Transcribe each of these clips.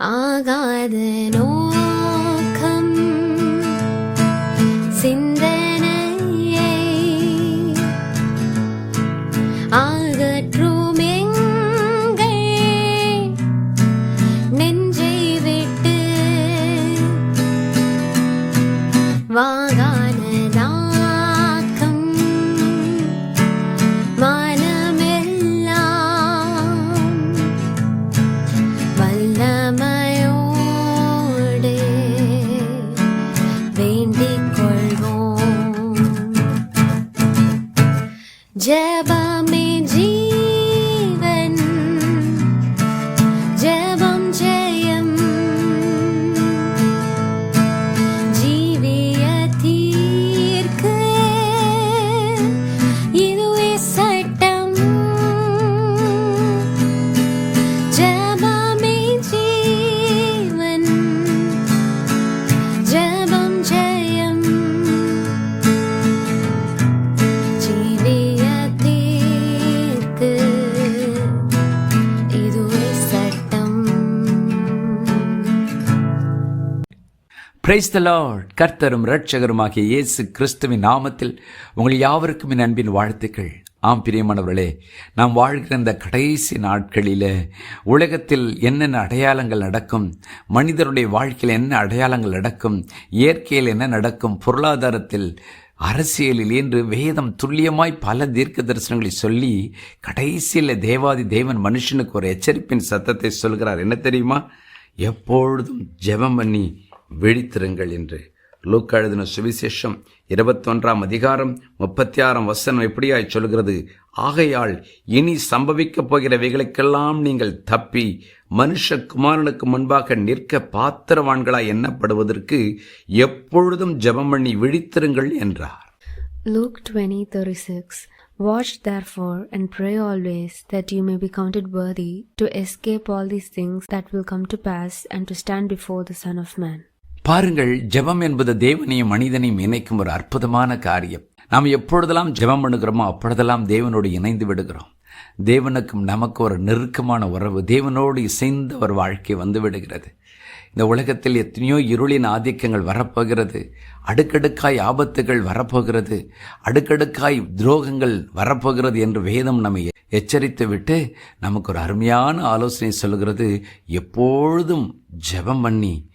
ஆகாத நோ ஜெபமே பிரைஸ் த லார்ட் கர்த்தரும் இரட்சகருமாகிய இயேசு கிறிஸ்துவின் நாமத்தில் உங்கள் யாவருக்கும் என் அன்பின் வாழ்த்துக்கள். ஆம் பிரியமானவர்களே நாம் வாழ்கிற இந்த கடைசி நாட்களில் உலகத்தில் என்னென்ன அடையாளங்கள் நடக்கும் மனிதருடைய வாழ்க்கையில் என்ன அடையாளங்கள் நடக்கும் இயற்கையில் என்ன நடக்கும் பொருளாதாரத்தில் அரசியலில் என்று வேதம் துல்லியமாய் பல தீர்க்க தரிசனங்களை சொல்லி கடைசியில் தேவாதி தேவன் மனுஷனுக்கு ஒரு எச்சரிப்பின் சத்தத்தை சொல்கிறார். என்ன தெரியுமா? எப்பொழுதும் ஜெபம் பண்ணி விழித்திருங்கள் என்று. லூக்கா எழுதின சுவிசேஷம் இருபத்தொன்றாம் அதிகாரம் முப்பத்தி ஆறாம் வசனம் எப்படியாய் சொல்கிறது? ஆகையால் இனி சம்பவிக்கப் போகிறவைகளுக்கெல்லாம் நீங்கள் தப்பி மனுஷகுமாரனுக்கு முன்பாக நிற்க பாத்திரவான்களாய் எண்ணப்படுவதற்கு எப்பொழுதும் ஜெபம் பண்ணி விழித்திருங்கள் என்றார். Luke 20:36 Watch therefore and pray always that you may be counted worthy to escape all these things that will come to pass and to stand before the Son of Man. பாருங்கள் ஜெபம் என்பது தேவனையும் மனிதனையும் இணைக்கும் ஒரு அற்புதமான காரியம். நாம் எப்பொழுதெல்லாம் ஜெபம் பண்ணுகிறோமோ அப்பொழுதெல்லாம் தேவனோடு இணைந்து விடுகிறோம். தேவனுக்கும் நமக்கு ஒரு நெருக்கமான உறவு தேவனோடு இசைந்த ஒரு வாழ்க்கை வந்து விடுகிறது. இந்த உலகத்தில் எத்தனையோ இருளின் ஆதிக்கங்கள் வரப்போகிறது. அடுக்கடுக்காய் ஆபத்துகள் வரப்போகிறது. அடுக்கடுக்காய் துரோகங்கள் வரப்போகிறது என்று வேதம் நம்மை எச்சரித்து விட்டு நமக்கு ஒரு அருமையான ஆலோசனை சொல்கிறது எப்பொழுதும் ஜெபம் பண்ணி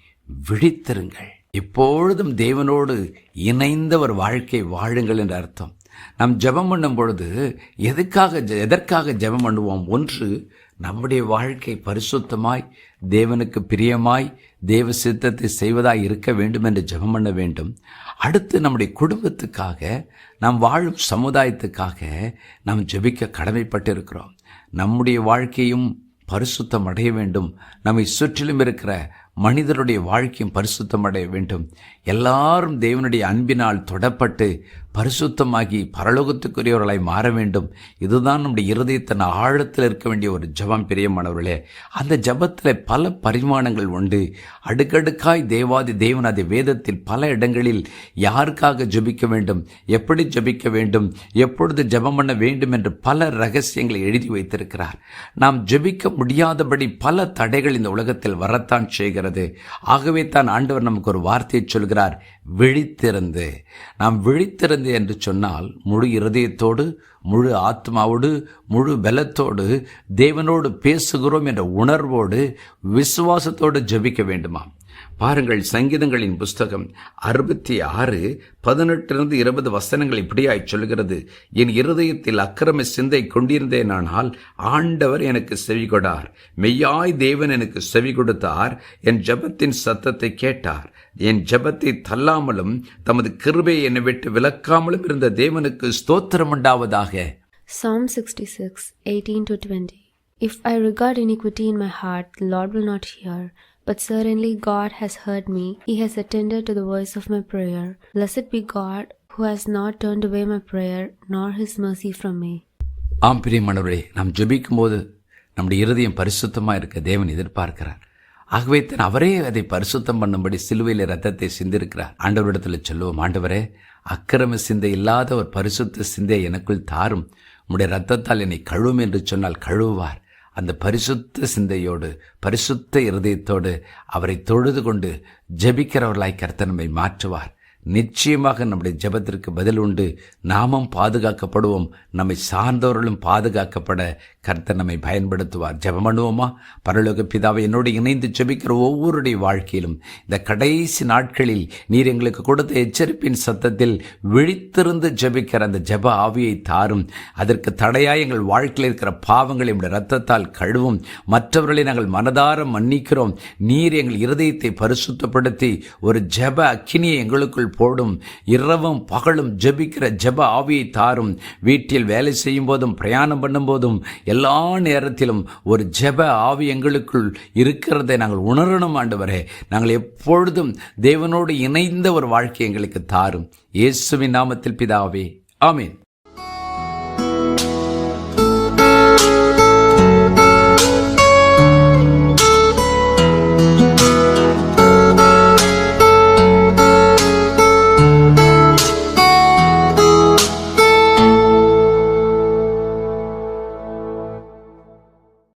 விழித்திருங்கள். எப்பொழுதும் தேவனோடு இணைந்த ஒரு வாழ்க்கை வாழுங்கள் என்ற அர்த்தம். நாம் ஜெபம் பண்ணும் பொழுது எதுக்காக ஜெ- எதற்காக ஜெபம் பண்ணுவோம்? ஒன்று நம்முடைய வாழ்க்கை பரிசுத்தமாய் தேவனுக்கு பிரியமாய் தேவ சித்தத்தை செய்வதாய் இருக்க வேண்டும் என்று ஜெபம் பண்ண வேண்டும். அடுத்து நம்முடைய குடும்பத்துக்காக நாம் வாழும் சமுதாயத்துக்காக நாம் ஜெபிக்க கடமைப்பட்டிருக்கிறோம். நம்முடைய வாழ்க்கையும் பரிசுத்தம் அடைய வேண்டும். நம்மை சுற்றிலும் இருக்கிற மனிதருடைய வாழ்க்கையும் பரிசுத்தம் அடைய வேண்டும். எல்லாரும் தேவனுடைய அன்பினால் தொடப்பட்டு பரிசுத்தமாகி பரலோகத்துக்குரியவர்களாய் மாற வேண்டும். இதுதான் நம்முடைய இருதயத்தின் ஆழத்தில் இருக்க வேண்டிய ஒரு ஜெபம் பிரியமானவர்களே. அந்த ஜெபத்தில் பல பரிமாணங்கள் உண்டு. அடுக்கடுக்காய் தேவாதி தேவன் அதை வேதத்தில் பல இடங்களில் யாருக்காக ஜபிக்க வேண்டும் எப்படி ஜெபிக்க வேண்டும் எப்பொழுது ஜெபம் பண்ண வேண்டும் என்று பல ரகசியங்களை எழுதி வைத்திருக்கிறார். நாம் ஜெபிக்க முடியாதபடி பல தடைகள் இந்த உலகத்தில் வரத்தான் செய்கிறது. ஆகவே தான் ஆண்டவர் நமக்கு ஒரு வார்த்தையை சொல்கிறார். விழித்திருந்து. நாம் விழித்திருந்து என்று சொன்னால் முழு இருதயத்தோடு முழு ஆத்மாவோடு முழு பலத்தோடு தேவனோடு பேசுகிறோம் என்ற உணர்வோடு விசுவாசத்தோடு ஜெபிக்க வேண்டுமாம். பாருங்கள் சங்கீதங்களின் புஸ்தகம் அறுபத்தி ஆறு பதினெட்டிலிருந்து இருபது வசனங்கள் இப்படியாய் சொல்கிறது என் இருதயத்தில் அக்கிரம சிந்தை கொண்டிருந்தேனானால் ஆண்டவர் எனக்கு செவி கொடார். மெய்யாய் தேவன் எனக்கு செவி கொடுத்தார். என் ஜெபத்தின் சத்தத்தை கேட்டார். என் ஜெபத்தை தள்ளாமலும் தமது கிருபையை என்னை விட்டு விலக்காமலும் இருந்த தேவனுக்கு ஸ்தோத்திரம் உண்டாவதாக. Psalm 66, 18 to 20. If I regard iniquity in my heart, the Lord will not hear. But certainly God has heard me. He has attended to the voice of my prayer. Blessed be God, who has not turned away my prayer, nor his mercy from me. ஆம் பிரியமானவரே நாம் ஜெபிக்கும் போது நம்முடைய இருதயம் பரிசுத்தமாக இருக்க தேவன் எதிர்பார்க்கிறார் ஆகவே தான் அவரே அதை பரிசுத்தம் பண்ணும்படி சிலுவையில் ரத்தத்தை சிந்திருக்கிறார் ஆண்டவரிடத்தில் சொல்லுவோம் ஆண்டவரே அக்கிரம சிந்தை இல்லாத ஒரு பரிசுத்த சிந்தை எனக்குள் தாரும் உம்முடைய ரத்தத்தால் என்னை கழுவும் என்று சொன்னால் கழுவுவார் அந்த பரிசுத்த சிந்தையோடு பரிசுத்த இருதயத்தோடு அவரை தொழுது கொண்டு ஜெபிக்கிறவர்களாய் கர்த்தனமை மாற்றுவார். நிச்சயமாக நம்முடைய ஜெபத்திற்கு பதில் உண்டு. நாமும் பாதுகாக்கப்படுவோம். நம்மை சார்ந்தவர்களும் பாதுகாக்கப்பட கர்த்தர் நம்மை பயன்படுத்துவார். ஜபம் பண்ணுவோமா? பரலோக பிதாவை என்னோடு இணைந்து ஜெபிக்கிற ஒவ்வொருடைய வாழ்க்கையிலும் இந்த கடைசி நாட்களில் நீர் எங்களுக்கு கொடுத்த எச்சரிப்பின் சத்தத்தில் விழித்திருந்து ஜெபிக்கிற அந்த ஜெப ஆவியை தாரும். அதற்கு தடையாய் எங்கள் வாழ்க்கையில் இருக்கிற பாவங்களை நம்முடைய ரத்தத்தால் கழுவும். மற்றவர்களை நாங்கள் மனதார மன்னிக்கிறோம். நீர் எங்கள் இருதயத்தை பரிசுத்தப்படுத்தி ஒரு ஜெப அக்கினியை எங்களுக்குள் போடும். இரவும் பகலும் ஜெபிக்கிற ஜெப ஆவியை தாரும். வீட்டில் வேலை செய்யும் போதும் பிரயாணம் பண்ணும் போதும் எல்லா நேரத்திலும் ஒரு ஜெப ஆவி எங்களுக்குள் இருக்கிறதை நாங்கள் உணரணும் ஆண்டவரே. நாங்கள் எப்பொழுதும் தேவனோடு இணைந்த ஒரு வாழ்க்கை எங்களுக்கு தாரும். இயேசுவின் நாமத்தில் பிதாவே ஆமீன்.